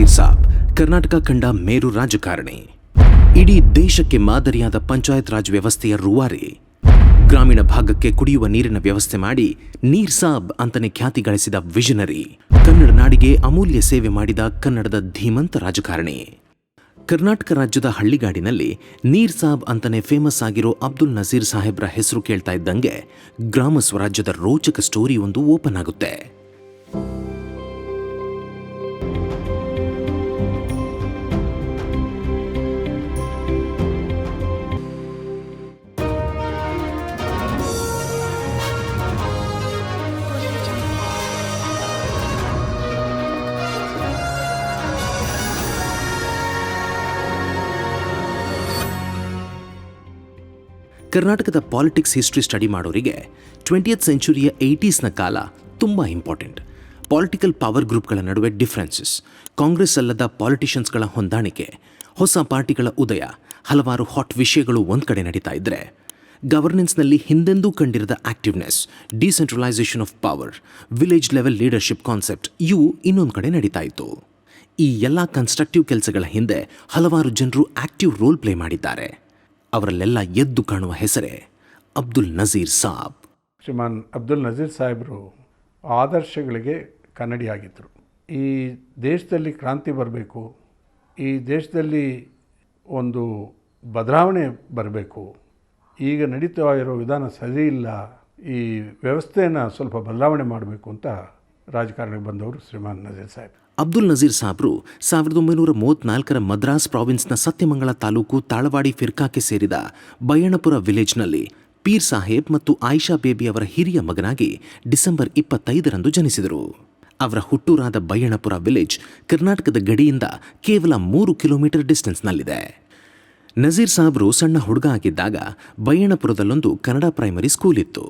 ನಜೀರ್ ಸಾಬ್, ಕರ್ನಾಟಕ ಕಂಡ ಮೇರು ರಾಜಕಾರಣಿ. ಇಡೀ ದೇಶಕ್ಕೆ ಮಾದರಿಯಾದ ಪಂಚಾಯತ್ ರಾಜ್ ವ್ಯವಸ್ಥೆಯ ರೂವಾರಿ. ಗ್ರಾಮೀಣ ಭಾಗಕ್ಕೆ ಕುಡಿಯುವ ನೀರಿನ ವ್ಯವಸ್ಥೆ ಮಾಡಿ ನೀರ್ ಸಾಬ್ ಅಂತಲೇ ಖ್ಯಾತಿ ಗಳಿಸಿದ ವಿಷನರಿ. ಕನ್ನಡ ನಾಡಿಗೆ ಅಮೂಲ್ಯ ಸೇವೆ ಮಾಡಿದ ಕನ್ನಡದ ಧೀಮಂತ ರಾಜಕಾರಣಿ. ಕರ್ನಾಟಕ ರಾಜ್ಯದ ಹಳ್ಳಿಗಾಡಿನಲ್ಲಿ ನೀರ್ ಸಾಬ್ ಅಂತಾನೆ ಫೇಮಸ್ ಆಗಿರೋ ಅಬ್ದುಲ್ ನಜೀರ್ ಸಾಹೇಬ್ರ ಹೆಸರು ಕೇಳ್ತಾ ಇದ್ದಂಗೆ ಗ್ರಾಮ ಸ್ವರಾಜ್ಯದ ರೋಚಕ ಸ್ಟೋರಿ ಒಂದು ಓಪನ್ ಆಗುತ್ತೆ. ಕರ್ನಾಟಕದ ಪಾಲಿಟಿಕ್ಸ್ ಹಿಸ್ಟ್ರಿ ಸ್ಟಡಿ ಮಾಡೋರಿಗೆ ಟ್ವೆಂಟಿಯತ್ ಸೆಂಚುರಿಯ ಏಯ್ಟೀಸ್ನ ಕಾಲ ತುಂಬ ಇಂಪಾರ್ಟೆಂಟ್. ಪಾಲಿಟಿಕಲ್ ಪವರ್ ಗ್ರೂಪ್ಗಳ ನಡುವೆ ಡಿಫ್ರೆನ್ಸಸ್, ಕಾಂಗ್ರೆಸ್ ಅಲ್ಲದ ಪಾಲಿಟಿಷಿಯನ್ಸ್ಗಳ ಹೊಂದಾಣಿಕೆ, ಹೊಸ ಪಾರ್ಟಿಗಳ ಉದಯ, ಹಲವಾರು ಹಾಟ್ ವಿಷಯಗಳು ಒಂದು ಕಡೆ ನಡೀತಾ ಇದ್ದರೆ ಗವರ್ನೆನ್ಸ್ನಲ್ಲಿ ಹಿಂದೆಂದೂ ಕಂಡಿರದ activeness, decentralisation of power, village level leadership concept, ಇವು ಇನ್ನೊಂದು ಕಡೆ ನಡೀತಾ ಇತ್ತು. ಈ ಎಲ್ಲ ಕನ್ಸ್ಟ್ರಕ್ಟಿವ್ ಕೆಲಸಗಳ ಹಿಂದೆ ಹಲವಾರು ಜನರು ಆಕ್ಟಿವ್ ರೋಲ್ ಪ್ಲೇ ಮಾಡಿದ್ದಾರೆ. ಅವರಲ್ಲೆಲ್ಲ ಎದ್ದು ಕಾಣುವ ಹೆಸರೇ ಅಬ್ದುಲ್ ನಜೀರ್ ಸಾಬ್. ಶ್ರೀಮಾನ್ ಅಬ್ದುಲ್ ನಜೀರ್ ಸಾಹೇಬರು ಆದರ್ಶಗಳಿಗೆ ಕನ್ನಡಿಯಾಗಿದ್ದರು. ಈ ದೇಶದಲ್ಲಿ ಕ್ರಾಂತಿ ಬರಬೇಕು, ಈ ದೇಶದಲ್ಲಿ ಒಂದು ಬದಲಾವಣೆ ಬರಬೇಕು, ಈಗ ನಡೀತಾ ಇರೋ ವಿಧಾನ ಸರಿ ಇಲ್ಲ, ಈ ವ್ಯವಸ್ಥೆಯನ್ನು ಸ್ವಲ್ಪ ಬದಲಾವಣೆ ಮಾಡಬೇಕು ಅಂತ ರಾಜಕಾರಣಕ್ಕೆ ಬಂದವರು ಶ್ರೀಮಾನ್ ನಜೀರ್ ಸಾಹೇಬ್ ಅಬ್ದುಲ್ ನಜೀರ್ ಸಾಬ್ರು ಸಾವಿರದ ಒಂಬೈನೂರ ಮೂವತ್ನಾಲ್ಕರ ಮದ್ರಾಸ್ ಪ್ರಾವಿನ್ಸ್ನ ಸತ್ಯಮಂಗಲ ತಾಲೂಕು ತಾಳವಾಡಿ ಫಿರ್ಕಾಕ್ಕೆ ಸೇರಿದ ಬಯ್ಯಣಪುರ ವಿಲೇಜ್ನಲ್ಲಿ ಪೀರ್ ಸಾಹೇಬ್ ಮತ್ತು ಆಯಿಷಾ ಬೇಬಿ ಅವರ ಹಿರಿಯ ಮಗನಾಗಿ ಡಿಸೆಂಬರ್ ಇಪ್ಪತ್ತೈದರಂದು ಜನಿಸಿದರು. ಅವರ ಹುಟ್ಟೂರಾದ ಬಯ್ಯಣಪುರ ವಿಲೇಜ್ ಕರ್ನಾಟಕದ ಗಡಿಯಿಂದ ಕೇವಲ ಮೂರು ಕಿಲೋಮೀಟರ್ ಡಿಸ್ಟೆನ್ಸ್ನಲ್ಲಿದೆ. ನಜೀರ್ ಸಾಬ್ರು ಸಣ್ಣ ಹುಡುಗ ಆಗಿದ್ದಾಗ ಬಯ್ಯಣಪುರದಲ್ಲೊಂದು ಕನ್ನಡ ಪ್ರೈಮರಿ ಸ್ಕೂಲ್ ಇತ್ತು.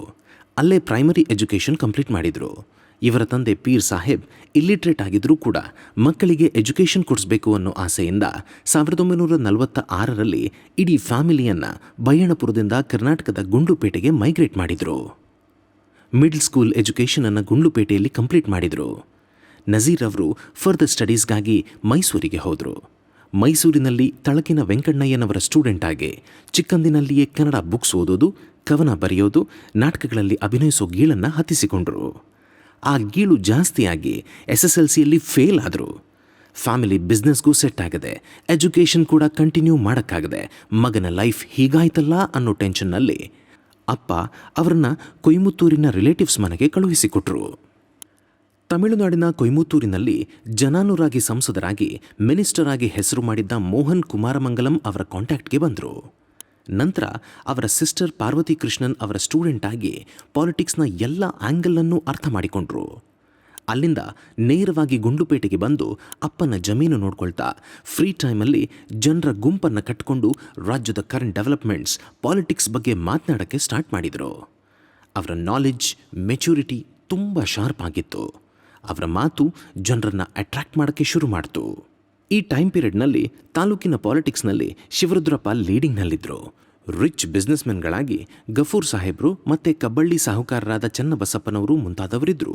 ಅಲ್ಲೇ ಪ್ರೈಮರಿ ಎಜುಕೇಷನ್ ಕಂಪ್ಲೀಟ್ ಮಾಡಿದರು. ಇವರ ತಂದೆ ಪೀರ್ ಸಾಹೇಬ್ ಇಲ್ಲಿಟ್ರೇಟ್ ಆಗಿದ್ರೂ ಕೂಡ ಮಕ್ಕಳಿಗೆ ಎಜುಕೇಷನ್ ಕೊಡಿಸಬೇಕು ಅನ್ನೋ ಆಸೆಯಿಂದ ಸಾವಿರದ ಒಂಬೈನೂರ ನಲವತ್ತ ಆರರಲ್ಲಿ ಇಡೀ ಫ್ಯಾಮಿಲಿಯನ್ನು ಬಯ್ಯಣಪುರದಿಂದ ಕರ್ನಾಟಕದ ಗುಂಡ್ಲುಪೇಟೆಗೆ ಮೈಗ್ರೇಟ್ ಮಾಡಿದರು. ಮಿಡ್ಲ್ ಸ್ಕೂಲ್ ಎಜುಕೇಷನನ್ನು ಗುಂಡ್ಲುಪೇಟೆಯಲ್ಲಿ ಕಂಪ್ಲೀಟ್ ಮಾಡಿದರು. ನಜೀರ್ ಅವರು ಫರ್ದರ್ ಸ್ಟಡೀಸ್ಗಾಗಿ ಮೈಸೂರಿಗೆ ಹೋದರು. ಮೈಸೂರಿನಲ್ಲಿ ತಳಕಿನ ವೆಂಕಣ್ಣಯ್ಯನವರ ಸ್ಟೂಡೆಂಟ್ ಆಗಿ ಚಿಕ್ಕಂದಿನಲ್ಲಿಯೇ ಕನ್ನಡ ಬುಕ್ಸ್ ಓದೋದು, ಕವನ ಬರೆಯೋದು, ನಾಟಕಗಳಲ್ಲಿ ಅಭಿನಯಿಸೋ ಗೀಳನ್ನು ಹತ್ತಿಸಿಕೊಂಡರು. ಆ ಗೀಳು ಜಾಸ್ತಿಯಾಗಿ ಎಸ್ ಎಸ್ ಎಲ್ ಸಿಯಲ್ಲಿ ಫೇಲ್ ಆದರು. ಫ್ಯಾಮಿಲಿ ಬಿಸ್ನೆಸ್ಗೂ ಸೆಟ್ ಆಗಿದೆ, ಎಜುಕೇಷನ್ ಕೂಡ ಕಂಟಿನ್ಯೂ ಮಾಡೋಕ್ಕಾಗದೆ, ಮಗನ ಲೈಫ್ ಹೀಗಾಯ್ತಲ್ಲ ಅನ್ನೋ ಟೆನ್ಷನ್ನಲ್ಲಿ ಅಪ್ಪ ಅವರನ್ನ ಕೊಯಮತ್ತೂರಿನ ರಿಲೇಟಿವ್ಸ್ ಮನೆಗೆ ಕಳುಹಿಸಿಕೊಟ್ರು. ತಮಿಳುನಾಡಿನ ಕೊಯಮತ್ತೂರಿನಲ್ಲಿ ಜನಾನುರಾಗಿ ಸಂಸದರಾಗಿ ಮಿನಿಸ್ಟರ್ ಆಗಿ ಹೆಸರು ಮಾಡಿದ್ದ ಮೋಹನ್ ಕುಮಾರಮಂಗಲಂ ಅವರ ಕಾಂಟ್ಯಾಕ್ಟ್ಗೆ ಬಂದರು. ನಂತರ ಅವರ ಸಿಸ್ಟರ್ ಪಾರ್ವತಿ ಕೃಷ್ಣನ್ ಅವರ ಸ್ಟೂಡೆಂಟ್ ಆಗಿ ಪಾಲಿಟಿಕ್ಸ್ನ ಎಲ್ಲ ಆ್ಯಂಗಲನ್ನು ಅರ್ಥ ಮಾಡಿಕೊಂಡ್ರು. ಅಲ್ಲಿಂದ ನೇರವಾಗಿ ಗುಂಡುಪೇಟೆಗೆ ಬಂದು ಅಪ್ಪನ ಜಮೀನು ನೋಡ್ಕೊಳ್ತಾ ಫ್ರೀ ಟೈಮಲ್ಲಿ ಜನರ ಗುಂಪನ್ನು ಕಟ್ಕೊಂಡು ರಾಜ್ಯದ ಕರೆಂಟ್ ಡೆವಲಪ್ಮೆಂಟ್ಸ್ ಪಾಲಿಟಿಕ್ಸ್ ಬಗ್ಗೆ ಮಾತನಾಡೋಕ್ಕೆ ಸ್ಟಾರ್ಟ್ ಮಾಡಿದರು. ಅವರ ನಾಲೆಡ್ಜ್ ಮೆಚುರಿಟಿ ತುಂಬ ಶಾರ್ಪ್ ಆಗಿತ್ತು. ಅವರ ಮಾತು ಜನರನ್ನು ಅಟ್ರಾಕ್ಟ್ ಮಾಡೋಕ್ಕೆ ಶುರು ಮಾಡ್ತು. ಈ ಟೈಮ್ ಪೀರಿಯಡ್ನಲ್ಲಿ ತಾಲೂಕಿನ ಪಾಲಿಟಿಕ್ಸ್ನಲ್ಲಿ ಶಿವರುದ್ರಪ್ಪ ಲೀಡಿಂಗ್ನಲ್ಲಿದ್ದರು ರಿಚ್ ಬಿಸ್ನೆಸ್ಮೆನ್ಗಳಾಗಿ ಗಫೂರ್ ಸಾಹೇಬ್ರು ಮತ್ತು ಕಬ್ಬಳ್ಳಿ ಸಾಹುಕಾರರಾದ ಚನ್ನಬಸಪ್ಪನವರು ಮುಂತಾದವರಿದ್ದರು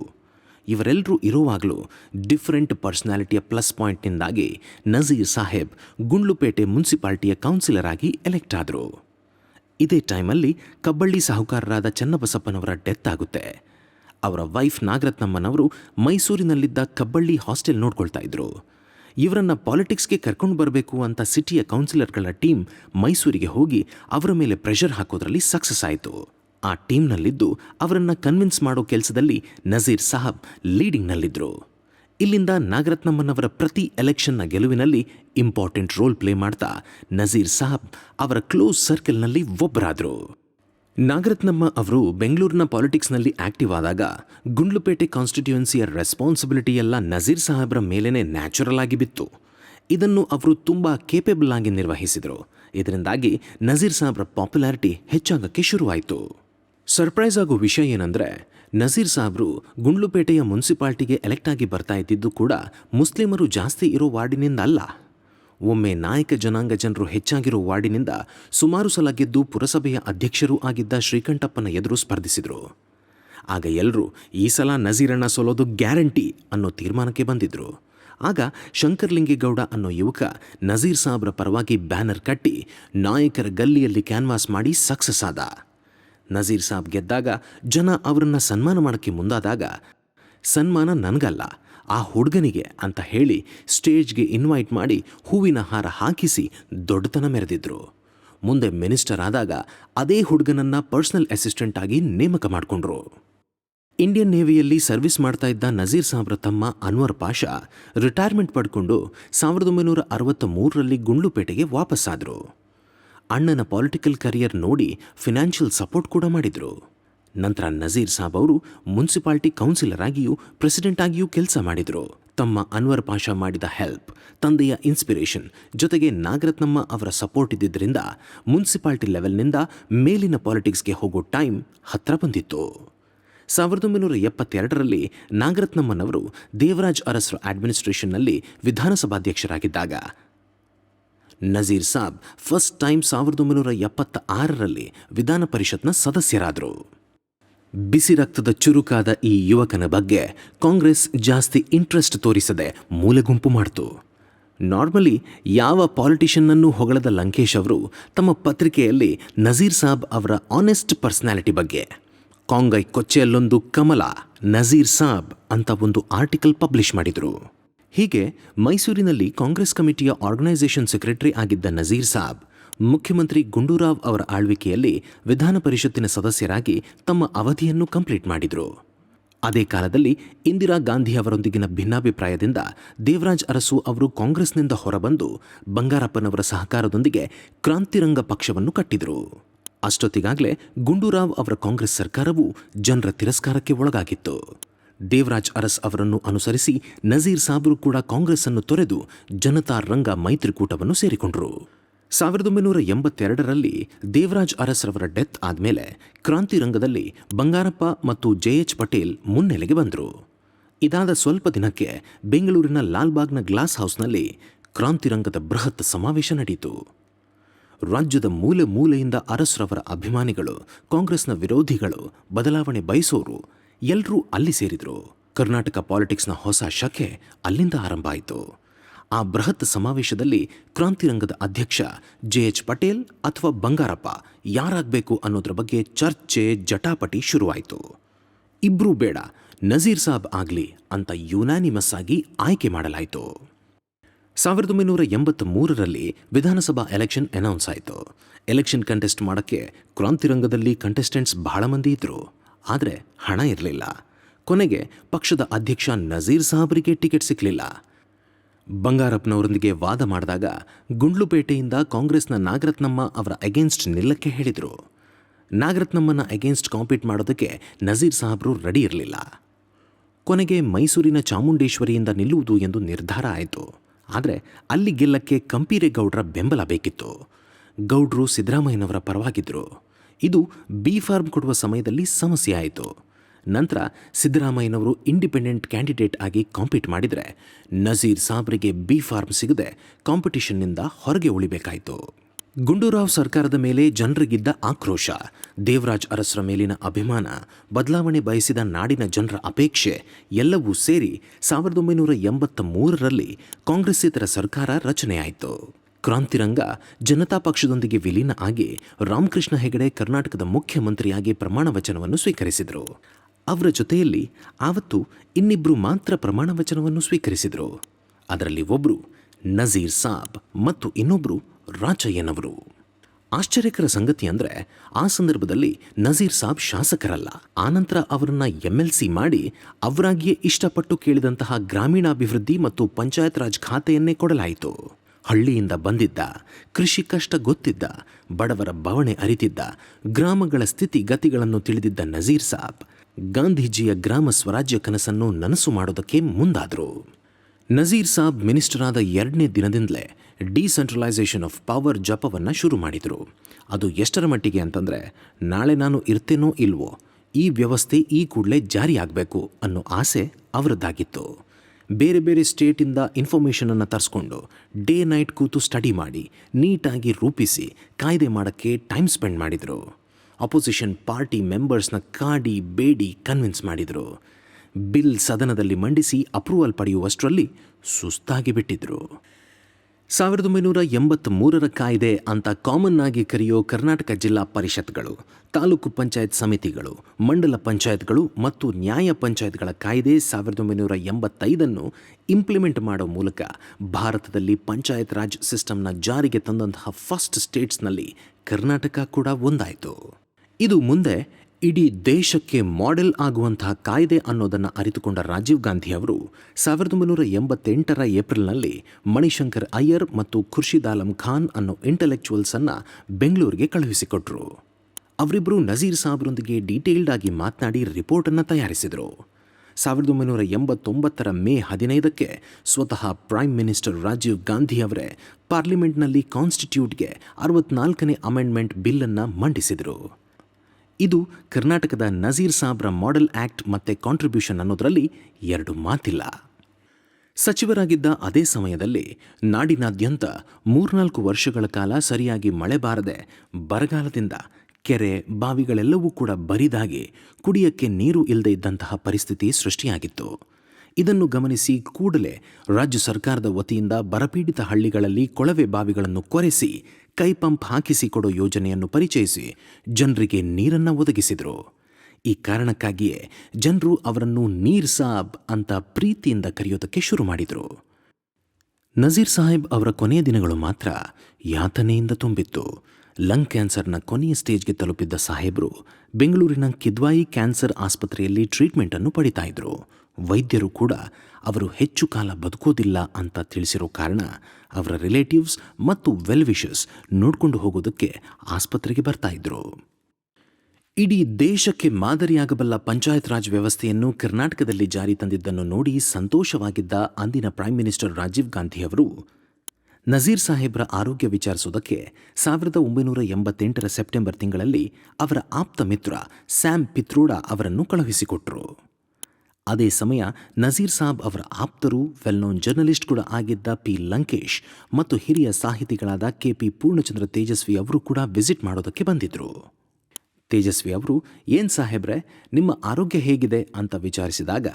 ಇವರೆಲ್ಲರೂ ಇರುವಾಗಲೂ ಡಿಫ್ರೆಂಟ್ ಪರ್ಸನಾಲಿಟಿಯ ಪ್ಲಸ್ ಪಾಯಿಂಟ್ನಿಂದಾಗಿ ನಜೀರ್ ಸಾಹೇಬ್ ಗುಂಡ್ಲುಪೇಟೆ ಮುನ್ಸಿಪಾಲ್ಟಿಯ ಕೌನ್ಸಿಲರ್ ಆಗಿ ಎಲೆಕ್ಟ್ ಆದರು. ಇದೇ ಟೈಮಲ್ಲಿ ಕಬ್ಬಳ್ಳಿ ಸಾಹುಕಾರರಾದ ಚನ್ನಬಸಪ್ಪನವರ ಡೆತ್ ಆಗುತ್ತೆ. ಅವರ ವೈಫ್ ನಾಗರತ್ನಮ್ಮನವರು ಮೈಸೂರಿನಲ್ಲಿದ್ದ ಕಬ್ಬಳ್ಳಿ ಹಾಸ್ಟೆಲ್ ನೋಡ್ಕೊಳ್ತಾ ಇದ್ರು. ಇವರನ್ನ ಪಾಲಿಟಿಕ್ಸ್ಗೆ ಕರ್ಕೊಂಡು ಬರಬೇಕು ಅಂತ ಸಿಟಿಯ ಕೌನ್ಸಿಲರ್ಗಳ ಟೀಮ್ ಮೈಸೂರಿಗೆ ಹೋಗಿ ಅವರ ಮೇಲೆ ಪ್ರೆಷರ್ ಹಾಕೋದ್ರಲ್ಲಿ ಸಕ್ಸಸ್ ಆಯಿತು. ಆ ಟೀಮ್ನಲ್ಲಿದ್ದು ಅವರನ್ನ ಕನ್ವಿನ್ಸ್ ಮಾಡೋ ಕೆಲಸದಲ್ಲಿ ನಜೀರ್ ಸಾಹಬ್ ಲೀಡಿಂಗ್ನಲ್ಲಿದ್ದರು ಇಲ್ಲಿಂದ ನಾಗರತ್ನಮ್ಮನವರ ಪ್ರತಿ ಎಲೆಕ್ಷನ್ನ ಗೆಲುವಿನಲ್ಲಿ ಇಂಪಾರ್ಟೆಂಟ್ ರೋಲ್ ಪ್ಲೇ ಮಾಡ್ತಾ ನಜೀರ್ ಸಾಹಬ್ ಅವರ ಕ್ಲೋಸ್ ಸರ್ಕಲ್ನಲ್ಲಿ ಒಬ್ಬರಾದರು ನಾಗರತ್ನಮ್ಮ ಅವರು ಬೆಂಗಳೂರಿನ ಪಾಲಿಟಿಕ್ಸ್ನಲ್ಲಿ ಆಕ್ಟಿವ್ ಆದಾಗ ಗುಂಡ್ಲುಪೇಟೆ ಕಾನ್ಸ್ಟಿಟ್ಯೂಯೆನ್ಸಿಯ ರೆಸ್ಪಾನ್ಸಿಬಿಲಿಟಿ ಎಲ್ಲ ನಜೀರ್ ಸಾಹೇಬ್ರ ಮೇಲೇ ನ್ಯಾಚುರಲ್ ಆಗಿ ಬಿತ್ತು. ಇದನ್ನು ಅವರು ತುಂಬ ಕೇಪೇಬಲ್ ಆಗಿ ನಿರ್ವಹಿಸಿದರು. ಇದರಿಂದಾಗಿ ನಜೀರ್ ಸಾಹೇಬ್ರ ಪಾಪ್ಯುಲಾರಿಟಿ ಹೆಚ್ಚಾಗಕ್ಕೆ ಶುರುವಾಯಿತು. ಸರ್ಪ್ರೈಸ್ ಆಗೋ ವಿಷಯ ಏನಂದರೆ, ನಜೀರ್ ಸಾಬ್ರು ಗುಂಡ್ಲುಪೇಟೆಯ ಮುನ್ಸಿಪಾಲ್ಟಿಗೆ ಎಲೆಕ್ಟ್ ಆಗಿ ಬರ್ತಾ ಇದ್ದಿದ್ದು ಕೂಡ ಮುಸ್ಲಿಮರು ಜಾಸ್ತಿ ಇರೋ ವಾರ್ಡಿನಿಂದ ಅಲ್ಲ. ಒಮ್ಮೆ ನಾಯಕ ಜನಾಂಗ ಜನರು ಹೆಚ್ಚಾಗಿರೋ ವಾರ್ಡಿನಿಂದ ಸುಮಾರು ಸಲ ಗೆದ್ದು ಪುರಸಭೆಯ ಅಧ್ಯಕ್ಷರೂ ಆಗಿದ್ದ ಶ್ರೀಕಂಠಪ್ಪನ ಎದುರು ಸ್ಪರ್ಧಿಸಿದರು. ಆಗ ಎಲ್ಲರೂ ಈ ಸಲ ನಜೀರಣ್ಣ ಸೋಲೋದು ಗ್ಯಾರಂಟಿ ಅನ್ನೋ ತೀರ್ಮಾನಕ್ಕೆ ಬಂದಿದ್ರು. ಆಗ ಶಂಕರ್ಲಿಂಗೇಗೌಡ ಅನ್ನೋ ಯುವಕ ನಜೀರ್ ಸಾಬ್ರ ಪರವಾಗಿ ಬ್ಯಾನರ್ ಕಟ್ಟಿ ನಾಯಕರ ಗಲ್ಲಿಯಲ್ಲಿ ಕ್ಯಾನ್ವಾಸ್ ಮಾಡಿ ಸಕ್ಸಸ್ ಆದ. ನಜೀರ್ ಸಾಬ್ ಗೆದ್ದಾಗ ಜನ ಅವರನ್ನ ಸನ್ಮಾನ ಮಾಡೋಕ್ಕೆ ಮುಂದಾದಾಗ ಸನ್ಮಾನ ನನಗಲ್ಲ ಆ ಹುಡುಗನಿಗೆ ಅಂತ ಹೇಳಿ ಸ್ಟೇಜ್ಗೆ ಇನ್ವೈಟ್ ಮಾಡಿ ಹೂವಿನ ಹಾರ ಹಾಕಿಸಿ ದೊಡ್ಡತನ ಮೆರೆದಿದ್ರು. ಮುಂದೆ ಮಿನಿಸ್ಟರ್ ಆದಾಗ ಅದೇ ಹುಡುಗನನ್ನ ಪರ್ಸನಲ್ ಅಸಿಸ್ಟೆಂಟ್ ಆಗಿ ನೇಮಕ ಮಾಡಿಕೊಂಡ್ರು. ಇಂಡಿಯನ್ ನೇವಿಯಲ್ಲಿ ಸರ್ವಿಸ್ ಮಾಡ್ತಾ ಇದ್ದ ನಜೀರ್ ಸಾಬ್ರ ತಮ್ಮ ಅನ್ವರ್ ಪಾಷಾ ರಿಟೈರ್ಮೆಂಟ್ ಪಡ್ಕೊಂಡು ಸಾವಿರದ ಒಂಬೈನೂರ ಅರವತ್ತ ಮೂರರಲ್ಲಿ ಗುಂಡ್ಲುಪೇಟೆಗೆ ವಾಪಸ್ಸಾದರು. ಅಣ್ಣನ ಪಾಲಿಟಿಕಲ್ ಕರಿಯರ್ ನೋಡಿ ಫಿನಾನ್ಷಿಯಲ್ ಸಪೋರ್ಟ್ ಕೂಡ ಮಾಡಿದ್ರು. ನಂತರ ನಜೀರ್ ಸಾಬ್ ಅವರು ಮುನ್ಸಿಪಾಲ್ಟಿ ಕೌನ್ಸಿಲರ್ ಆಗಿಯೂ ಪ್ರೆಸಿಡೆಂಟ್ ಆಗಿಯೂ ಕೆಲಸ ಮಾಡಿದ್ರು. ತಮ್ಮ ಅನ್ವರ್ ಪಾಷಾ ಮಾಡಿದ ಹೆಲ್ಪ್, ತಂದೆಯ ಇನ್ಸ್ಪಿರೇಷನ್ ಜೊತೆಗೆ ನಾಗರತ್ನಮ್ಮ ಅವರ ಸಪೋರ್ಟ್ ಇದ್ದಿದ್ದರಿಂದ ಮುನ್ಸಿಪಾಲ್ಟಿ ಲೆವೆಲ್ನಿಂದ ಮೇಲಿನ ಪಾಲಿಟಿಕ್ಸ್ಗೆ ಹೋಗೋ ಟೈಮ್ ಹತ್ರ ಬಂದಿತ್ತು. ಸಾವಿರದ ಒಂಬೈನೂರ ಎಪ್ಪತ್ತೆರಡರಲ್ಲಿ ನಾಗರತ್ನಮ್ಮನವರು ದೇವರಾಜ್ ಅರಸರು ಅಡ್ಮಿನಿಸ್ಟ್ರೇಷನ್ನಲ್ಲಿ ವಿಧಾನಸಭಾಧ್ಯಕ್ಷರಾಗಿದ್ದಾಗ. ನಜೀರ್ ಸಾಬ್ ಫಸ್ಟ್ ಟೈಮ್ ಸಾವಿರದ ಒಂಬೈನೂರ ಎಪ್ಪತ್ತ ಆರರಲ್ಲಿ ವಿಧಾನ ಪರಿಷತ್ನ ಸದಸ್ಯರಾದರು. ಬಿಸಿ ರಕ್ತದ ಚುರುಕಾದ ಈ ಯುವಕನ ಬಗ್ಗೆ ಕಾಂಗ್ರೆಸ್ ಜಾಸ್ತಿ ಇಂಟ್ರೆಸ್ಟ್ ತೋರಿಸದೆ ಮೂಲೆಗುಂಪು ಮಾಡ್ತು. ನಾರ್ಮಲಿ ಯಾವ ಪಾಲಿಟಿಷಿಯನ್ನನ್ನು ಹೊಗಳದ ಲಂಕೇಶ್ ಅವರು ತಮ್ಮ ಪತ್ರಿಕೆಯಲ್ಲಿ ನಜೀರ್ ಸಾಬ್ ಅವರ ಆನೆಸ್ಟ್ ಪರ್ಸನಾಲಿಟಿ ಬಗ್ಗೆ. ಕಾಂಗೈ ಕೊಚ್ಚೆಯಲ್ಲೊಂದು ಕಮಲ, ನಜೀರ್ ಸಾಬ್ ಅಂತ ಒಂದು ಆರ್ಟಿಕಲ್ ಪಬ್ಲಿಷ್ ಮಾಡಿದರು. ಹೀಗೆ ಮೈಸೂರಿನಲ್ಲಿ ಕಾಂಗ್ರೆಸ್ ಕಮಿಟಿಯ ಆರ್ಗನೈಸೇಷನ್ ಸೆಕ್ರೆಟರಿ ಆಗಿದ್ದ ನಜೀರ್ ಸಾಬ್ ಮುಖ್ಯಮಂತ್ರಿ ಗುಂಡೂರಾವ್ ಅವರ ಆಳ್ವಿಕೆಯಲ್ಲಿ ವಿಧಾನ ಪರಿಷತ್ತಿನ ಸದಸ್ಯರಾಗಿ ತಮ್ಮ ಅವಧಿಯನ್ನು ಕಂಪ್ಲೀಟ್ ಮಾಡಿದರು. ಅದೇ ಕಾಲದಲ್ಲಿ ಇಂದಿರಾ ಗಾಂಧಿ ಅವರೊಂದಿಗಿನ ಭಿನ್ನಾಭಿಪ್ರಾಯದಿಂದ ದೇವರಾಜ್ ಅರಸು ಅವರು ಕಾಂಗ್ರೆಸ್ನಿಂದ ಹೊರಬಂದು ಬಂಗಾರಪ್ಪನವರ ಸಹಕಾರದೊಂದಿಗೆ ಕ್ರಾಂತಿರಂಗ ಪಕ್ಷವನ್ನು ಕಟ್ಟಿದರು. ಅಷ್ಟೊತ್ತಿಗಾಗಲೇ ಗುಂಡೂರಾವ್ ಅವರ ಕಾಂಗ್ರೆಸ್ ಸರ್ಕಾರವು ಜನರ ತಿರಸ್ಕಾರಕ್ಕೆ ಒಳಗಾಗಿತ್ತು. ದೇವರಾಜ್ ಅರಸ್ ಅವರನ್ನು ಅನುಸರಿಸಿ ನಜೀರ್ ಸಾಬ್ರು ಕೂಡ ಕಾಂಗ್ರೆಸ್ ಅನ್ನು ತೊರೆದು ಜನತಾ ರಂಗ ಮೈತ್ರಿಕೂಟವನ್ನು ಸೇರಿಕೊಂಡರು. ಸಾವಿರದ ಒಂಬೈನೂರ ಎಂಬತ್ತೆರಡರಲ್ಲಿ ದೇವರಾಜ್ ಅರಸ್ರವರ ಡೆತ್ ಆದಮೇಲೆ ಕ್ರಾಂತಿ ರಂಗದಲ್ಲಿ ಬಂಗಾರಪ್ಪ ಮತ್ತು ಜೆ ಎಚ್ ಪಟೇಲ್ ಮುನ್ನೆಲೆಗೆ ಬಂದರು. ಇದಾದ ಸ್ವಲ್ಪ ದಿನಕ್ಕೆ ಬೆಂಗಳೂರಿನ ಲಾಲ್ಬಾಗ್ನ ಗ್ಲಾಸ್ ಹೌಸ್ನಲ್ಲಿ ಕ್ರಾಂತಿರಂಗದ ಬೃಹತ್ ಸಮಾವೇಶ ನಡೆಯಿತು ರಾಜ್ಯದ ಮೂಲೆ ಮೂಲೆಯಿಂದ ಅರಸ್ರವರ ಅಭಿಮಾನಿಗಳು, ಕಾಂಗ್ರೆಸ್ನ ವಿರೋಧಿಗಳು, ಬದಲಾವಣೆ ಬಯಸೋರು ಎಲ್ಲರೂ ಅಲ್ಲಿ ಸೇರಿದರು. ಕರ್ನಾಟಕ ಪಾಲಿಟಿಕ್ಸ್ನ ಹೊಸ ಶಕೆ ಅಲ್ಲಿಂದ ಆರಂಭ ಆಯಿತು. ಆ ಬೃಹತ್ ಸಮಾವೇಶದಲ್ಲಿ ಕ್ರಾಂತಿರಂಗದ ಅಧ್ಯಕ್ಷ ಜೆ ಎಚ್ ಪಟೇಲ್ ಅಥವಾ ಬಂಗಾರಪ್ಪ ಯಾರಾಗಬೇಕು ಅನ್ನೋದ್ರ ಬಗ್ಗೆ ಚರ್ಚೆ ಜಟಾಪಟಿ ಶುರುವಾಯಿತು. ಇಬ್ಬರೂ ಬೇಡ, ನಜೀರ್ ಸಾಬ್ ಆಗಲಿ ಅಂತ ಯುನಾನಿಮಸ್ ಆಗಿ ಆಯ್ಕೆ ಮಾಡಲಾಯಿತು. ಸಾವಿರದ ಒಂಬೈನೂರ ಎಂಬತ್ತ್ ಮೂರರಲ್ಲಿ ವಿಧಾನಸಭಾ ಎಲೆಕ್ಷನ್ ಅನೌನ್ಸ್ ಆಯಿತು. ಎಲೆಕ್ಷನ್ ಕಂಟೆಸ್ಟ್ ಮಾಡೋಕ್ಕೆ ಕ್ರಾಂತಿರಂಗದಲ್ಲಿ ಕಂಟೆಸ್ಟೆಂಟ್ಸ್ ಬಹಳ ಮಂದಿ ಇದ್ದರು ಆದರೆ ಹಣ ಇರಲಿಲ್ಲ. ಕೊನೆಗೆ ಪಕ್ಷದ ಅಧ್ಯಕ್ಷ ನಜೀರ್ ಸಾಬ್ರಿಗೆ ಟಿಕೆಟ್ ಸಿಕ್ಕಲಿಲ್ಲ ಬಂಗಾರಪ್ಪನವರೊಂದಿಗೆ ವಾದ ಮಾಡಿದಾಗ ಗುಂಡ್ಲುಪೇಟೆಯಿಂದ ಕಾಂಗ್ರೆಸ್ನ ನಾಗರತ್ನಮ್ಮ ಅವರ ಅಗೇನ್ಸ್ಟ್ ನಿಲ್ಲಕ್ಕೆ ಹೇಳಿದರು. ನಾಗರತ್ನಮ್ಮನ ಅಗೇನ್ಸ್ಟ್ ಕಾಂಪೀಟ್ ಮಾಡೋದಕ್ಕೆ ನಜೀರ್ ಸಾಹಬ್ರು ರೆಡಿ ಇರಲಿಲ್ಲ. ಕೊನೆಗೆ ಮೈಸೂರಿನ ಚಾಮುಂಡೇಶ್ವರಿಯಿಂದ ನಿಲ್ಲುವುದು ಎಂದು ನಿರ್ಧಾರ ಆಯಿತು. ಆದರೆ ಅಲ್ಲಿ ಗೆಲ್ಲಕ್ಕೆ ಕಂಪೀರೇಗೌಡರ ಬೆಂಬಲ ಬೇಕಿತ್ತು. ಗೌಡ್ರು ಸಿದ್ದರಾಮಯ್ಯನವರ ಪರವಾಗಿದ್ದರು ಇದು ಬಿ ಫಾರ್ಮ್ ಕೊಡುವ ಸಮಯದಲ್ಲಿ ಸಮಸ್ಯೆ ಆಯಿತು. ನಂತರ ಸಿದ್ದರಾಮಯ್ಯನವರು ಇಂಡಿಪೆಂಡೆಂಟ್ ಕ್ಯಾಂಡಿಡೇಟ್ ಆಗಿ ಕಾಂಪೀಟ್ ಮಾಡಿದರೆ ನಜೀರ್ ಸಾಬ್ರಿಗೆ ಬಿ ಫಾರ್ಮ್ ಸಿಗದೆ ಕಾಂಪಿಟಿಷನ್ನಿಂದ ಹೊರಗೆ ಉಳಿಬೇಕಾಯಿತು. ಗುಂಡೂರಾವ್ ಸರ್ಕಾರದ ಮೇಲೆ ಜನರಿಗಿದ್ದ ಆಕ್ರೋಶ, ದೇವರಾಜ್ ಅರಸರ ಮೇಲಿನ ಅಭಿಮಾನ, ಬದಲಾವಣೆ ಬಯಸಿದ ನಾಡಿನ ಜನರ ಅಪೇಕ್ಷೆ ಎಲ್ಲವೂ ಸೇರಿ ಸಾವಿರದ ಒಂಬೈನೂರ ಎಂಬತ್ತ ಮೂರರಲ್ಲಿ ಕಾಂಗ್ರೆಸ್ಸೇತರ ಸರ್ಕಾರ ರಚನೆಯಾಯಿತು. ಕ್ರಾಂತಿರಂಗ ಜನತಾ ಪಕ್ಷದೊಂದಿಗೆ ವಿಲೀನ ಆಗಿ ರಾಮಕೃಷ್ಣ ಹೆಗಡೆ ಕರ್ನಾಟಕದ ಮುಖ್ಯಮಂತ್ರಿಯಾಗಿ ಪ್ರಮಾಣ ವಚನವನ್ನು ಸ್ವೀಕರಿಸಿದರು. ಅವರ ಜೊತೆಯಲ್ಲಿ ಆವತ್ತು ಇನ್ನಿಬ್ಬರು ಮಾತ್ರ ಪ್ರಮಾಣ ವಚನವನ್ನು ಸ್ವೀಕರಿಸಿದರು. ಅದರಲ್ಲಿ ಒಬ್ಬರು ನಜೀರ್ ಸಾಬ್ ಮತ್ತು ಇನ್ನೊಬ್ಬರು ರಾಜಯ್ಯನವರು ಆಶ್ಚರ್ಯಕರ ಸಂಗತಿ ಅಂದರೆ ಆ ಸಂದರ್ಭದಲ್ಲಿ ನಜೀರ್ ಸಾಬ್ ಶಾಸಕರಲ್ಲ. ಆನಂತರ ಅವರನ್ನ ಎಂ ಎಲ್ ಸಿ ಮಾಡಿ ಅವರಾಗಿಯೇ ಇಷ್ಟಪಟ್ಟು ಕೇಳಿದಂತಹ ಗ್ರಾಮೀಣಾಭಿವೃದ್ಧಿ ಮತ್ತು ಪಂಚಾಯತ್ ರಾಜ್ ಖಾತೆಯನ್ನೇ ಕೊಡಲಾಯಿತು. ಹಳ್ಳಿಯಿಂದ ಬಂದಿದ್ದ, ಕೃಷಿ ಕಷ್ಟ ಗೊತ್ತಿದ್ದ, ಬಡವರ ಬವಣೆ ಅರಿತಿದ್ದ, ಗ್ರಾಮಗಳ ಸ್ಥಿತಿ ಗತಿಗಳನ್ನು ತಿಳಿದಿದ್ದ ನಜೀರ್ ಸಾಬ್ ಗಾಂಧೀಜಿಯ ಗ್ರಾಮ ಸ್ವರಾಜ್ಯ ಕನಸನ್ನು ನನಸು ಮಾಡೋದಕ್ಕೆ ಮುಂದಾದರು. ನಜೀರ್ ಸಾಬ್ ಮಿನಿಸ್ಟರ್ ಆದ ಎರಡನೇ ದಿನದಿಂದಲೇ ಡಿಸೆಂಟ್ರಲೈಸೇಷನ್ ಆಫ್ ಪವರ್ ಜಪವನ್ನು ಶುರು ಮಾಡಿದರು. ಅದು ಎಷ್ಟರ ಮಟ್ಟಿಗೆ ಅಂತಂದರೆ, ನಾಳೆ ನಾನು ಇರ್ತೇನೋ ಇಲ್ವೋ, ಈ ವ್ಯವಸ್ಥೆ ಈ ಕೂಡಲೇ ಜಾರಿಯಾಗಬೇಕು ಅನ್ನೋ ಆಸೆ ಅವರದ್ದಾಗಿತ್ತು. ಬೇರೆ ಬೇರೆ ಸ್ಟೇಟಿಂದ ಇನ್ಫಾರ್ಮೇಷನನ್ನು ತರಿಸ್ಕೊಂಡು ಡೇ ನೈಟ್ ಕೂತು ಸ್ಟಡಿ ಮಾಡಿ, ನೀಟಾಗಿ ರೂಪಿಸಿ, ಕಾಯ್ದೆ ಮಾಡೋಕ್ಕೆ ಟೈಮ್ ಸ್ಪೆಂಡ್ ಮಾಡಿದರು. ಅಪೋಸಿಷನ್ ಪಾರ್ಟಿ ಮೆಂಬರ್ಸ್ನ ಕಾಡಿ ಬೇಡಿ ಕನ್ವಿನ್ಸ್ ಮಾಡಿದರು. ಬಿಲ್ ಸದನದಲ್ಲಿ ಮಂಡಿಸಿ ಅಪ್ರೂವಲ್ ಪಡೆಯುವಷ್ಟರಲ್ಲಿ ಸುಸ್ತಾಗಿ ಬಿಟ್ಟಿದ್ರು. ಸಾವಿರದ ಒಂಬೈನೂರ ಎಂಬತ್ತ್ಮೂರರ ಕಾಯ್ದೆ ಅಂತ ಕಾಮನ್ ಆಗಿ ಕರೆಯೋ ಕರ್ನಾಟಕ ಜಿಲ್ಲಾ ಪರಿಷತ್ಗಳು, ತಾಲೂಕು ಪಂಚಾಯತ್ ಸಮಿತಿಗಳು, ಮಂಡಲ ಪಂಚಾಯತ್ಗಳು ಮತ್ತು ನ್ಯಾಯ ಪಂಚಾಯತ್ಗಳ ಕಾಯ್ದೆ ಸಾವಿರದ ಒಂಬೈನೂರ ಎಂಬತ್ತೈದನ್ನು ಇಂಪ್ಲಿಮೆಂಟ್ ಮಾಡೋ ಮೂಲಕ ಭಾರತದಲ್ಲಿ ಪಂಚಾಯತ್ ರಾಜ್ ಸಿಸ್ಟಮ್ನ ಜಾರಿಗೆ ತಂದಂತಹ ಫಸ್ಟ್ ಸ್ಟೇಟ್ಸ್ನಲ್ಲಿ ಕರ್ನಾಟಕ ಕೂಡ ಒಂದಾಯಿತು. ಇದು ಮುಂದೆ ಇಡೀ ದೇಶಕ್ಕೆ ಮಾಡೆಲ್ ಆಗುವಂತಹ ಕಾಯ್ದೆ ಅನ್ನೋದನ್ನು ಅರಿತುಕೊಂಡ ರಾಜೀವ್ ಗಾಂಧಿ ಅವರು ಸಾವಿರದ ಒಂಬೈನೂರ ಎಂಬತ್ತೆಂಟರ ಏಪ್ರಿಲ್ನಲ್ಲಿ ಮಣಿಶಂಕರ್ ಅಯ್ಯರ್ ಮತ್ತು ಖುರ್ಷಿದ್ ಆಲಂ ಖಾನ್ ಅನ್ನೋ ಇಂಟಲೆಕ್ಚುವಲ್ಸನ್ನು ಬೆಂಗಳೂರಿಗೆ ಕಳುಹಿಸಿಕೊಟ್ರು. ಅವರಿಬ್ಬರು ನಜೀರ್ ಸಾಬ್ರೊಂದಿಗೆ ಡೀಟೇಲ್ಡ್ ಆಗಿ ಮಾತನಾಡಿ ರಿಪೋರ್ಟನ್ನು ತಯಾರಿಸಿದರು. ಸಾವಿರದ ಒಂಬೈನೂರ ಎಂಬತ್ತೊಂಬತ್ತರ ಮೇ ಹದಿನೈದಕ್ಕೆ ಸ್ವತಃ ಪ್ರೈಮ್ ಮಿನಿಸ್ಟರ್ ರಾಜೀವ್ ಗಾಂಧಿ ಅವರೇ ಪಾರ್ಲಿಮೆಂಟ್ನಲ್ಲಿ ಕಾನ್ಸ್ಟಿಟ್ಯೂಟ್ಗೆ ಅರವತ್ನಾಲ್ಕನೇ ಅಮೆಂಡ್ಮೆಂಟ್ ಬಿಲ್ಲನ್ನು ಮಂಡಿಸಿದರು. ಇದು ಕರ್ನಾಟಕದ ನಜೀರ್ ಸಾಬ್ರ ಮಾಡೆಲ್ ಆಕ್ಟ್ ಮತ್ತೆ ಕಾಂಟ್ರಿಬ್ಯೂಷನ್ ಅನ್ನೋದರಲ್ಲಿ ಎರಡು ಮಾತಿಲ್ಲ. ಸಚಿವರಾಗಿದ್ದ ಅದೇ ಸಮಯದಲ್ಲಿ ನಾಡಿನಾದ್ಯಂತ ಮೂರ್ನಾಲ್ಕು ವರ್ಷಗಳ ಕಾಲ ಸರಿಯಾಗಿ ಮಳೆ ಬಾರದೆ ಬರಗಾಲದಿಂದ ಕೆರೆ ಬಾವಿಗಳೆಲ್ಲವೂ ಕೂಡ ಬರಿದಾಗಿ ಕುಡಿಯಕ್ಕೆ ನೀರು ಇಲ್ಲದೆ ಇದ್ದಂತಹ ಪರಿಸ್ಥಿತಿ ಸೃಷ್ಟಿಯಾಗಿತ್ತು. ಇದನ್ನು ಗಮನಿಸಿ ಕೂಡಲೇ ರಾಜ್ಯ ಸರ್ಕಾರದ ವತಿಯಿಂದ ಬರಪೀಡಿತ ಹಳ್ಳಿಗಳಲ್ಲಿ ಕೊಳವೆ ಬಾವಿಗಳನ್ನು ಕೊರೆಸಿ ಕೈಪಂಪ್ ಹಾಕಿಸಿ ಕೊಡೋ ಯೋಜನೆಯನ್ನು ಪರಿಚಯಿಸಿ ಜನರಿಗೆ ನೀರನ್ನು ಒದಗಿಸಿದರು. ಈ ಕಾರಣಕ್ಕಾಗಿಯೇ ಜನರು ಅವರನ್ನು ನೀರ್ ಸಾಬ್ ಅಂತ ಪ್ರೀತಿಯಿಂದ ಕರೆಯೋದಕ್ಕೆ ಶುರು ಮಾಡಿದರು. ನಜೀರ್ ಸಾಹೇಬ್ ಅವರ ಕೊನೆಯ ದಿನಗಳು ಮಾತ್ರ ಯಾತನೆಯಿಂದ ತುಂಬಿತ್ತು. ಲಂಗ್ ಕ್ಯಾನ್ಸರ್ನ ಕೊನೆಯ ಸ್ಟೇಜ್ಗೆ ತಲುಪಿದ್ದ ಸಾಹೇಬರು ಬೆಂಗಳೂರಿನ ಕಿದ್ವಾಯಿ ಕ್ಯಾನ್ಸರ್ ಆಸ್ಪತ್ರೆಯಲ್ಲಿ ಟ್ರೀಟ್ಮೆಂಟನ್ನು ಪಡಿತಾ ಇದ್ರು. ವೈದ್ಯರು ಕೂಡ ಅವರು ಹೆಚ್ಚು ಕಾಲ ಬದುಕೋದಿಲ್ಲ ಅಂತ ತಿಳಿಸಿರೋ ಕಾರಣ ಅವರ ರಿಲೇಟಿವ್ಸ್ ಮತ್ತು ವೆಲ್ ವಿಷಸ್ ನೋಡ್ಕೊಂಡು ಹೋಗೋದಕ್ಕೆ ಆಸ್ಪತ್ರೆಗೆ ಬರ್ತಾ ಇದ್ರು. ಇಡೀ ದೇಶಕ್ಕೆ ಮಾದರಿಯಾಗಬಲ್ಲ ಪಂಚಾಯತ್ ರಾಜ್ ವ್ಯವಸ್ಥೆಯನ್ನು ಕರ್ನಾಟಕದಲ್ಲಿ ಜಾರಿ ತಂದಿದ್ದನ್ನು ನೋಡಿ ಸಂತೋಷವಾಗಿದ್ದ ಅಂದಿನ ಪ್ರೈಮ್ ಮಿನಿಸ್ಟರ್ ರಾಜೀವ್ ಗಾಂಧಿ ಅವರು, ನಜೀರ್ ಸಾಹೇಬ್ರ ಆರೋಗ್ಯ ವಿಚಾರಿಸುವುದಕ್ಕೆ ಸಾವಿರದ ಒಂಬೈನೂರ ಎಂಬತ್ತೆಂಟರ ಸೆಪ್ಟೆಂಬರ್ ತಿಂಗಳಲ್ಲಿ ಅವರ ಆಪ್ತ ಮಿತ್ರ ಸ್ಯಾಮ್ ಪಿತ್ರೋಡಾ ಅವರನ್ನು ಕಳುಹಿಸಿಕೊಟ್ರು. ಅದೇ ಸಮಯ ನಜೀರ್ ಸಾಬ್ ಅವರ ಆಪ್ತರು ವೆಲ್ನೋನ್ ಜರ್ನಲಿಸ್ಟ್ ಕೂಡ ಆಗಿದ್ದ ಪಿ. ಲಂಕೇಶ್ ಮತ್ತು ಹಿರಿಯ ಸಾಹಿತಿಗಳಾದ ಕೆ. ಪಿ. ಪೂರ್ಣಚಂದ್ರ ತೇಜಸ್ವಿ ಅವರು ಕೂಡ ವಿಸಿಟ್ ಮಾಡೋದಕ್ಕೆ ಬಂದಿದ್ರು. ತೇಜಸ್ವಿ ಅವರು, ಏನ್ ಸಾಹೇಬ್ರೆ, ನಿಮ್ಮ ಆರೋಗ್ಯ ಹೇಗಿದೆ? ಅಂತ ವಿಚಾರಿಸಿದಾಗ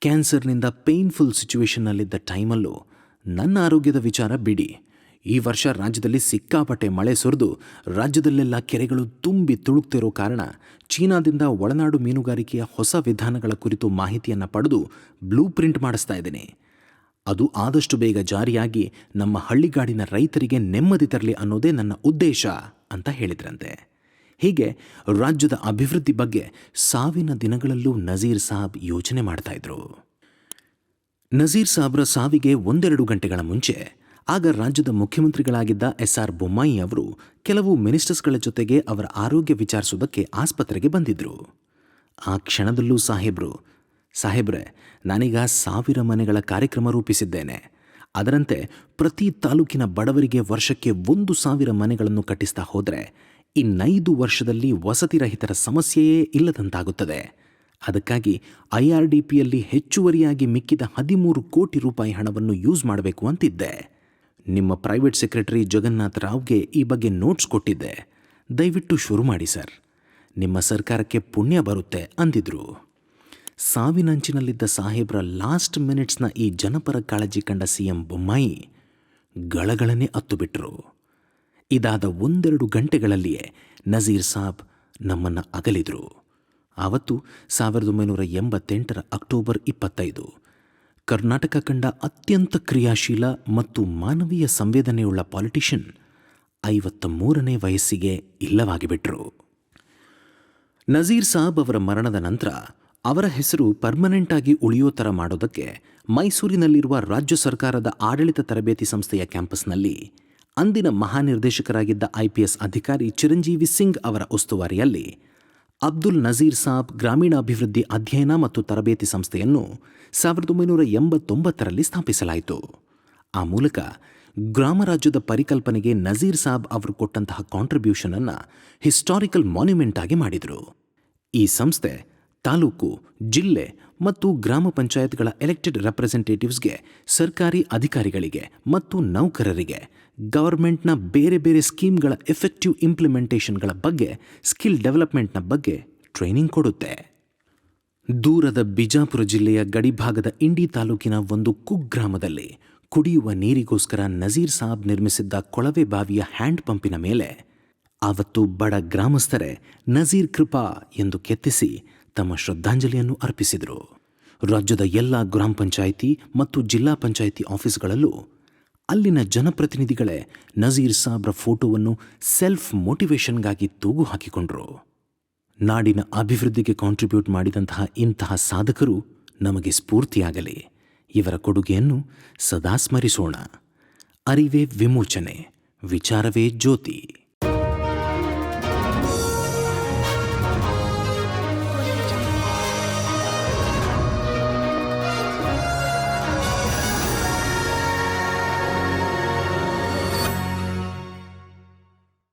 ಕ್ಯಾನ್ಸರ್ನಿಂದ ಪೇನ್ಫುಲ್ ಸಿಚುವೇಶನ್ನಲ್ಲಿದ್ದ ಟೈಮಲ್ಲೂ ನನ್ನ ಆರೋಗ್ಯದ ವಿಚಾರ ಬಿಡಿ. ಈ ವರ್ಷ ರಾಜ್ಯದಲ್ಲಿ ಸಿಕ್ಕಾಪಟ್ಟೆ ಮಳೆ ಸುರಿದು ರಾಜ್ಯದಲ್ಲೆಲ್ಲ ಕೆರೆಗಳು ತುಂಬಿ ತುಳುಕ್ತಿರೋ ಕಾರಣ ಚೀನಾದಿಂದ ಒಳನಾಡು ಮೀನುಗಾರಿಕೆಯ ಹೊಸ ವಿಧಾನಗಳ ಕುರಿತು ಮಾಹಿತಿಯನ್ನು ಪಡೆದು ಬ್ಲೂ ಪ್ರಿಂಟ್ ಮಾಡಿಸ್ತಾ ಇದ್ದೀನಿ. ಅದು ಆದಷ್ಟು ಬೇಗ ಜಾರಿಯಾಗಿ ನಮ್ಮ ಹಳ್ಳಿಗಾಡಿನ ರೈತರಿಗೆ ನೆಮ್ಮದಿ ತರಲಿ ಅನ್ನೋದೇ ನನ್ನ ಉದ್ದೇಶ ಅಂತ ಹೇಳಿದ್ರಂತೆ. ಹೀಗೆ ರಾಜ್ಯದ ಅಭಿವೃದ್ಧಿ ಬಗ್ಗೆ ಸಾವಿನ ದಿನಗಳಲ್ಲೂ ನಜೀರ್ ಸಾಬ್ ಯೋಚನೆ ಮಾಡ್ತಾ ಇದ್ರು. ನಜೀರ್ ಸಾಬ್ರ ಸಾವಿಗೆ ಒಂದೆರಡು ಗಂಟೆಗಳ ಮುಂಚೆ ಆಗ ರಾಜ್ಯದ ಮುಖ್ಯಮಂತ್ರಿಗಳಾಗಿದ್ದ ಎಸ್ ಆರ್ ಬೊಮ್ಮಾಯಿ ಅವರು ಕೆಲವು ಮಿನಿಸ್ಟರ್ಸ್ಗಳ ಜೊತೆಗೆ ಅವರ ಆರೋಗ್ಯ ವಿಚಾರಿಸೋದಕ್ಕೆ ಆಸ್ಪತ್ರೆಗೆ ಬಂದಿದ್ದರು ಆ ಕ್ಷಣದಲ್ಲೂ ಸಾಹೇಬ್ರು, ಸಾಹೇಬ್ರೆ, ನಾನೀಗ ಸಾವಿರ ಮನೆಗಳ ಕಾರ್ಯಕ್ರಮ ರೂಪಿಸಿದ್ದೇನೆ. ಅದರಂತೆ ಪ್ರತಿ ತಾಲೂಕಿನ ಬಡವರಿಗೆ ವರ್ಷಕ್ಕೆ ಒಂದು ಸಾವಿರ ಮನೆಗಳನ್ನು ಕಟ್ಟಿಸ್ತಾ ಹೋದರೆ ಇನ್ನೈದು ವರ್ಷದಲ್ಲಿ ವಸತಿರಹಿತರ ಸಮಸ್ಯೆಯೇ ಇಲ್ಲದಂತಾಗುತ್ತದೆ. ಅದಕ್ಕಾಗಿ ಐ ಆರ್ ಡಿ ಪಿಯಲ್ಲಿ ಹೆಚ್ಚುವರಿಯಾಗಿ ಮಿಕ್ಕಿದ ಹದಿಮೂರು ಕೋಟಿ ರೂಪಾಯಿ ಹಣವನ್ನು ಯೂಸ್ ಮಾಡಬೇಕು ಅಂತಿದ್ದೆ. ನಿಮ್ಮ ಪ್ರೈವೇಟ್ ಸೆಕ್ರೆಟರಿ ಜಗನ್ನಾಥ್ ರಾವ್ಗೆ ಈ ಬಗ್ಗೆ ನೋಟ್ಸ್ ಕೊಟ್ಟಿದ್ದೆ. ದಯವಿಟ್ಟು ಶುರು ಮಾಡಿ ಸರ್ ನಿಮ್ಮ ಸರ್ಕಾರಕ್ಕೆ ಪುಣ್ಯ ಬರುತ್ತೆ, ಅಂದಿದ್ರು. ಸಾವಿನಂಚಿನಲ್ಲಿದ್ದ ಸಾಹೇಬ್ರ ಲಾಸ್ಟ್ ಮಿನಿಟ್ಸ್ನ ಈ ಜನಪರ ಕಾಳಜಿ ಕಂಡ ಸಿಎಂ ಬೊಮ್ಮಾಯಿ ಗಳಗಳನೆ ಅತ್ತುಬಿಟ್ರು. ಇದಾದ ಒಂದೆರಡು ಗಂಟೆಗಳಲ್ಲಿಯೇ ನಜೀರ್ ಸಾಬ್ ನಮ್ಮನ್ನು ಅಗಲಿದ್ರು. ಆವತ್ತು ಸಾವಿರದ ಒಂಬೈನೂರ ಎಂಬತ್ತೆಂಟರ ಅಕ್ಟೋಬರ್ ಇಪ್ಪತ್ತೈದು ಕರ್ನಾಟಕ ಕಂಡ ಅತ್ಯಂತ ಕ್ರಿಯಾಶೀಲ ಮತ್ತು ಮಾನವೀಯ ಸಂವೇದನೆಯುಳ್ಳ ಪಾಲಿಟಿಷಿಯನ್ ಐವತ್ತ ಮೂರನೇ ವಯಸ್ಸಿಗೆ ಇಲ್ಲವಾಗಿಬಿಟ್ರು. ನಜೀರ್ ಸಾಬ್ ಅವರ ಮರಣದ ನಂತರ ಅವರ ಹೆಸರು ಪರ್ಮನೆಂಟ್ ಆಗಿ ಉಳಿಯೋ ಥರ ಮಾಡೋದಕ್ಕೆ ಮೈಸೂರಿನಲ್ಲಿರುವ ರಾಜ್ಯ ಸರ್ಕಾರದ ಆಡಳಿತ ತರಬೇತಿ ಸಂಸ್ಥೆಯ ಕ್ಯಾಂಪಸ್ನಲ್ಲಿ ಅಂದಿನ ಮಹಾನಿರ್ದೇಶಕರಾಗಿದ್ದ ಐಪಿಎಸ್ ಅಧಿಕಾರಿ ಚಿರಂಜೀವಿ ಸಿಂಗ್ ಅವರ ಉಸ್ತುವಾರಿಯಲ್ಲಿ ಅಬ್ದುಲ್ ನಜೀರ್ ಸಾಬ್ ಗ್ರಾಮೀಣಾಭಿವೃದ್ಧಿ ಅಧ್ಯಯನ ಮತ್ತು ತರಬೇತಿ ಸಂಸ್ಥೆಯನ್ನು ಸಾವಿರದ ಒಂಬೈನೂರ ಎಂಬತ್ತೊಂಬತ್ತರಲ್ಲಿ ಸ್ಥಾಪಿಸಲಾಯಿತು. ಆ ಮೂಲಕ ಗ್ರಾಮ ರಾಜ್ಯದ ಪರಿಕಲ್ಪನೆಗೆ ನಜೀರ್ ಸಾಬ್ ಅವರು ಕೊಟ್ಟಂತಹ ಕಾಂಟ್ರಿಬ್ಯೂಷನ್ ಅನ್ನು ಹಿಸ್ಟಾರಿಕಲ್ ಮಾನ್ಯುಮೆಂಟ್ ಆಗಿ ಮಾಡಿದರು. ಈ ಸಂಸ್ಥೆ ತಾಲೂಕು, ಜಿಲ್ಲೆ ಮತ್ತು ಗ್ರಾಮ ಪಂಚಾಯತ್ಗಳ ಎಲೆಕ್ಟೆಡ್ ರೆಪ್ರೆಸೆಂಟೇಟಿವ್ಸ್ಗೆ ಸರ್ಕಾರಿ ಅಧಿಕಾರಿಗಳಿಗೆ ಮತ್ತು ನೌಕರರಿಗೆ ಗವರ್ಮೆಂಟ್ನ ಬೇರೆ ಬೇರೆ ಸ್ಕೀಮ್ಗಳ ಎಫೆಕ್ಟಿವ್ ಇಂಪ್ಲಿಮೆಂಟೇಷನ್ಗಳ ಬಗ್ಗೆ ಸ್ಕಿಲ್ ಡೆವಲಪ್ಮೆಂಟ್ನ ಬಗ್ಗೆ ಟ್ರೈನಿಂಗ್ ಕೊಡುತ್ತೆ. ದೂರದ ಬಿಜಾಪುರ ಜಿಲ್ಲೆಯ ಗಡಿಭಾಗದ ಇಂಡಿ ತಾಲೂಕಿನ ಒಂದು ಕುಗ್ರಾಮದಲ್ಲಿ ಕುಡಿಯುವ ನೀರಿಗೋಸ್ಕರ ನಜೀರ್ ಸಾಬ್ ನಿರ್ಮಿಸಿದ್ದ ಕೊಳವೆ ಬಾವಿಯ ಹ್ಯಾಂಡ್ ಪಂಪಿನ ಮೇಲೆ ಆವತ್ತು ಬಡ ಗ್ರಾಮಸ್ಥರೇ, ನಜೀರ್ ಕೃಪಾ ಎಂದು ಕೆತ್ತಿಸಿ ತಮ್ಮ ಶ್ರದ್ಧಾಂಜಲಿಯನ್ನು ಅರ್ಪಿಸಿದರು. ರಾಜ್ಯದ ಎಲ್ಲ ಗ್ರಾಮ ಪಂಚಾಯಿತಿ ಮತ್ತು ಜಿಲ್ಲಾ ಪಂಚಾಯಿತಿ ಆಫೀಸ್ಗಳಲ್ಲೂ ಅಲ್ಲಿನ ಜನಪ್ರತಿನಿಧಿಗಳೇ ನಜೀರ್ ಸಾಬ್ರ ಫೋಟೋವನ್ನು ಸೆಲ್ಫ್ ಮೋಟಿವೇಶನ್ಗಾಗಿ ತೂಗು ಹಾಕಿಕೊಂಡರು. ನಾಡಿನ ಅಭಿವೃದ್ಧಿಗೆ ಕಾಂಟ್ರಿಬ್ಯೂಟ್ ಮಾಡಿದಂತಹ ಇಂತಹ ಸಾಧಕರು ನಮಗೆ ಸ್ಫೂರ್ತಿಯಾಗಲಿ. ಇವರ ಕೊಡುಗೆಯನ್ನು ಸದಾ ಸ್ಮರಿಸೋಣ. ಅರಿವೇ ವಿಮೋಚನೆ, ವಿಚಾರವೇ ಜ್ಯೋತಿ.